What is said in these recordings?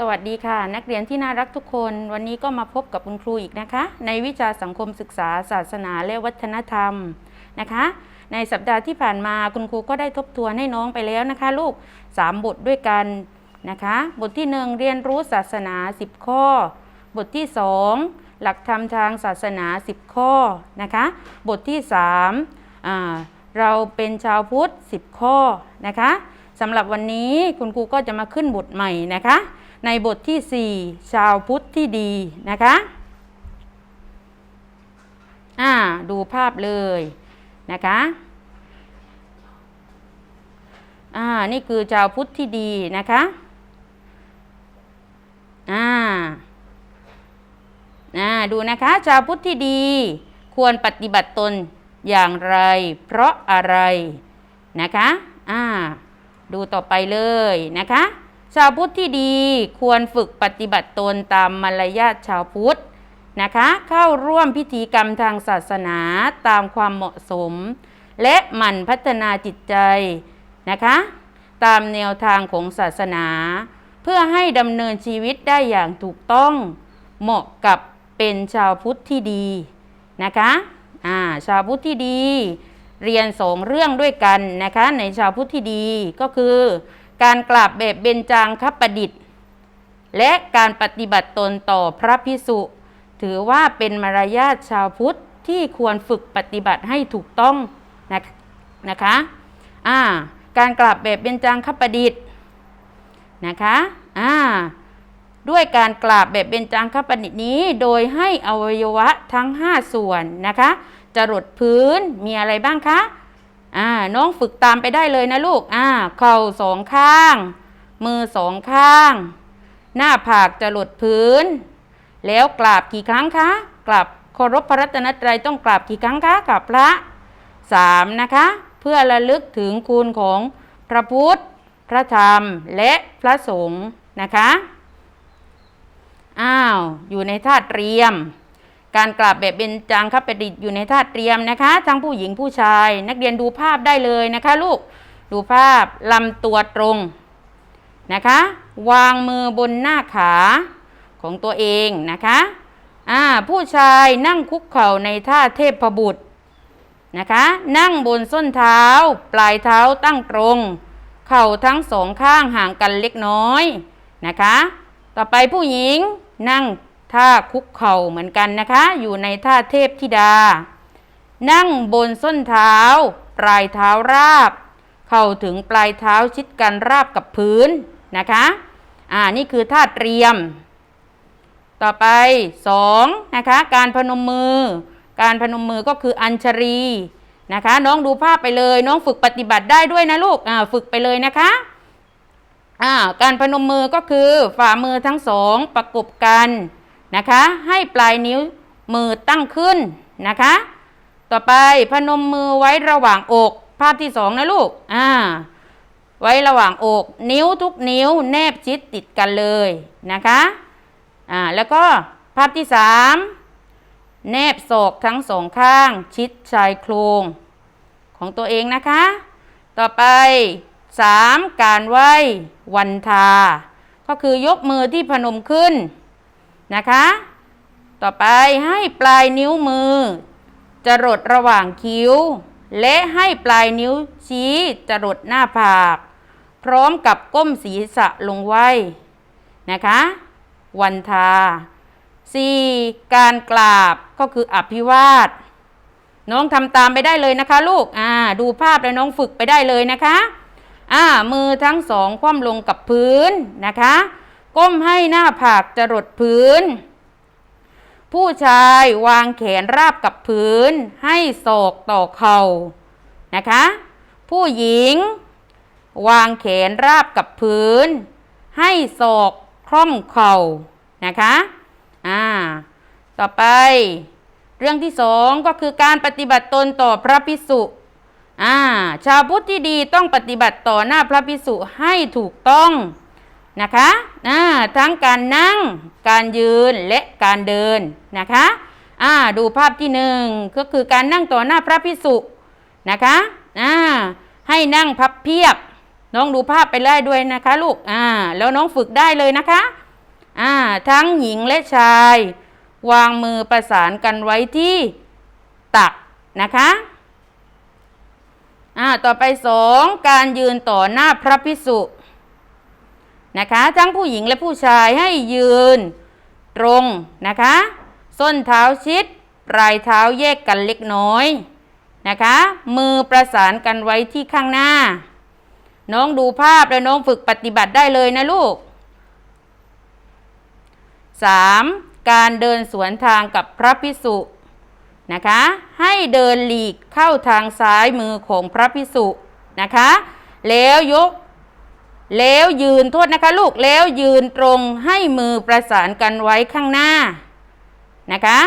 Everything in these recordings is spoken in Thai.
สวัสดีค่ะ นักเรียนที่น่ารักทุกคน วันนี้ก็มาพบกับคุณครูอีกนะคะ ในวิชาสังคมศึกษา ศาสนาและวัฒนธรรมนะคะ ในสัปดาห์ที่ผ่านมาคุณครูก็ได้ทบทวนให้น้องไปแล้วนะคะ ลูก 3 บทด้วยกันนะคะ บทที่ 1 เรียนรู้ศาสนา 10 ข้อ บทที่ 2 หลักธรรมทางศาสนา 10 ข้อนะคะ บทที่3เราเป็นชาวพุทธ 10 ข้อนะคะสำหรับวันนี้คุณครูก็จะมาขึ้นบทใหม่นะคะ ในบทที่ 4 ชาวพุทธที่ดีนะคะอ่าดูภาพเลยนะคะอ่านี่คือชาวพุทธที่ดีนะคะอ่าอ่าดูนะคะชาวพุทธที่ดีควรปฏิบัติตนอย่างไร เพราะอะไรนะคะอ่าดูต่อไปเลยนะคะ ชาวพุทธที่ดีควรฝึกปฏิบัติตนตามมารยาทชาวพุทธนะคะ เข้าร่วมพิธีกรรมทางศาสนาตามความเหมาะสม และหมั่นพัฒนาจิตใจนะคะ ตามแนวทางของศาสนา เพื่อให้ดำเนินชีวิตได้อย่างถูกต้อง เหมาะกับเป็นชาวพุทธที่ดีนะคะอ่าชาวพุทธที่ดี เรียนสองเรื่องด้วยกันนะคะ ในชาวพุทธที่ดีก็คือ การกราบแบบเบญจางคประดิษฐ์ และการปฏิบัติตนต่อพระพิสุ ถือว่าเป็นมารยาทชาวพุทธที่ควรฝึกปฏิบัติให้ถูกต้องนะนะคะอ่าการกราบแบบเบญจางคประดิษฐ์นะคะอ่าด้วยการกราบแบบเบญจางคประดิษฐ์นี้โดยให้อวัยวะทั้ง 5 ส่วนนะคะ จรดพื้นมีอะไรบ้างคะ อ่าน้องฝึกตามไปได้เลยนะลูกอ่าเข่าสองข้าง มือสองข้าง หน้าผากจรดพื้น แล้วกราบกี่ครั้งคะกราบเคารพพระรัตนตรัยต้องกราบกี่ครั้งคะกับพระสามนะคะ เพื่อระลึกถึงคุณของพระพุทธ พระธรรมและพระสงฆ์นะคะ อ้าว อยู่ในท่าเตรียม การกราบแบบเป็นจังคประดิษฐ์อยู่ในท่าเตรียมนะคะ ทั้งผู้หญิงผู้ชาย นักเรียนดูภาพได้เลยนะคะ ลูกดูภาพลำตัวตรงนะคะ วางมือบนหน้าขาของตัวเองนะคะอ่าผู้ชายนั่งคุกเข่าในท่าเทพบุตรนะคะ นั่งบนส้นเท้า ปลายเท้าตั้งตรง เข่าทั้งสองข้างห่างกันเล็กน้อยนะคะ ต่อไปผู้หญิงนั่ง ท่าคุกเข่าเหมือนกันนะคะ อยู่ในท่าเทพธิดา นั่งบนส้นเท้า ปลายเท้าราบ เข่าถึงปลายเท้าชิดกันราบกับพื้นนะคะ อ่า นี่คือท่าเตรียม ต่อไป2นะคะ การพนมมือ การพนมมือก็คืออัญชรีนะคะ น้องดูภาพไปเลย น้องฝึกปฏิบัติได้ด้วยนะลูก อ่า ฝึกไปเลยนะคะอ่าการพนมมือก็คือฝ่ามือทั้งสองประกบกัน นะคะ ให้ปลายนิ้วมือตั้งขึ้นนะคะ ต่อไปพนมมือไว้ระหว่างอก ภาพที่สองนะลูกอ่าไว้ระหว่างอก นิ้วทุกนิ้วแนบชิดติดกันเลยนะคะอ่าแล้วก็ภาพที่สามแนบศอกทั้งสองข้าง ชิดชายโครงของตัวเองนะคะ ต่อไปสามการไหว้วันทา ก็คือยกมือที่พนมขึ้น นะคะ ต่อไปให้ปลายนิ้วมือ จรดระหว่างคิ้ว และให้ปลายนิ้วชี้จรดหน้าผาก พร้อมกับก้มศีรษะลงไว้ นะคะ วันทา 4. การกราบก็คืออภิวาท น้องทำตามไปได้เลยนะคะลูก อ่า ดูภาพแล้วน้องฝึกไปได้เลยนะคะ อ่า มือทั้งสองคว่ำลงกับพื้นนะคะ ก้มให้หน้าผากจรดพื้น ผู้ชายวางแขนราบกับพื้น ให้ศอกต่อเข่านะคะ ผู้หญิง วางแขนราบกับพื้น ให้ศอกคล่อมเข่านะคะอ่าต่อไป เรื่องที่สองก็คือการปฏิบัติตนต่อพระพิสุอ่าชาวพุทธที่ดีต้องปฏิบัติต่อหน้าพระพิสุให้ถูกต้อง นะคะอ่าทั้งการนั่ง การยืนและการเดินนะคะอ่าดูภาพที่หนึ่งก็คือการนั่งต่อหน้าพระพิสุนะคะอ่าให้นั่งพับเพียบ น้องดูภาพไปได้ด้วยนะคะลูกอ่าแล้วน้องฝึกได้เลยนะคะอ่าทั้งหญิงและชาย วางมือประสานกันไว้ที่ตักนะคะอ่าต่อไปสองการยืนต่อหน้าพระพิสุ นะคะทั้งผู้หญิงและผู้ชายให้ยืนตรงนะคะ ส้นเท้าชิด ปลายเท้าแยกกันเล็กน้อยนะคะ มือประสานกันไว้ที่ข้างหน้า น้องดูภาพแล้วน้องฝึกปฏิบัติได้เลยนะลูก 3. การเดินสวนทางกับพระพิสุนะคะ ให้เดินหลีกเข้าทางซ้ายมือของพระพิสุนะคะ แล้วยก แล้วยืนโทษนะคะลูกแล้วยืนตรงให้มือประสานกันไว้ข้างหน้านะคะ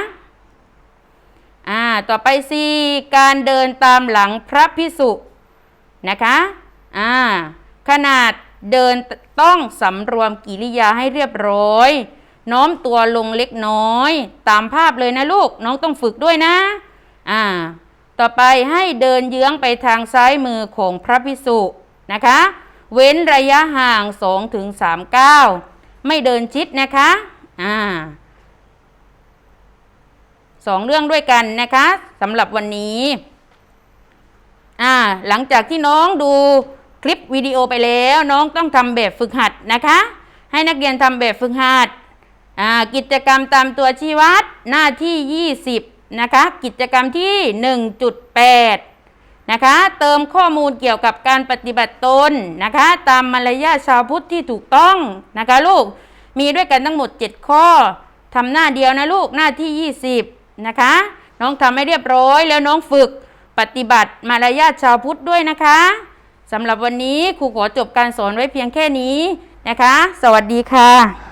อ่าต่อไปสี่การเดินตามหลังพระพิสุนะคะอ่าขนาดเดินต้องสำรวมกิริยาให้เรียบร้อยโน้มตัวลงเล็กน้อย ตามภาพเลยนะลูกน้องต้องฝึกด้วยนะอ่าต่อไปให้เดินเยื้องไปทางซ้ายมือของพระพิสุนะคะ เว้นระยะห่าง 2 ถึง 3 ก้าว ไม่เดินชิดนะคะอ่าสองเรื่องด้วยกันนะคะสำหรับวันนี้อ่าหลังจากที่น้องดูคลิปวิดีโอไปแล้วน้องต้องทำแบบฝึกหัดนะคะ ให้นักเรียนทำแบบฝึกหัดอ่ากิจกรรมตามตัวชี้วัดหน้าที่ 20 นะคะ กิจกรรมที่ 1.8 นะคะ เติมข้อมูลเกี่ยวกับการปฏิบัติตนนะคะ ตามมารยาทชาวพุทธที่ถูกต้องนะคะลูกมีด้วยกันทั้งหมด 7 ข้อทำหน้าเดียวนะลูกหน้าที่ 20 นะคะ น้องทำให้เรียบร้อย แล้วน้องฝึกปฏิบัติมารยาทชาวพุทธด้วยนะคะสำหรับวันนี้ครูขอจบการสอนไว้เพียงแค่นี้นะคะ สวัสดีค่ะ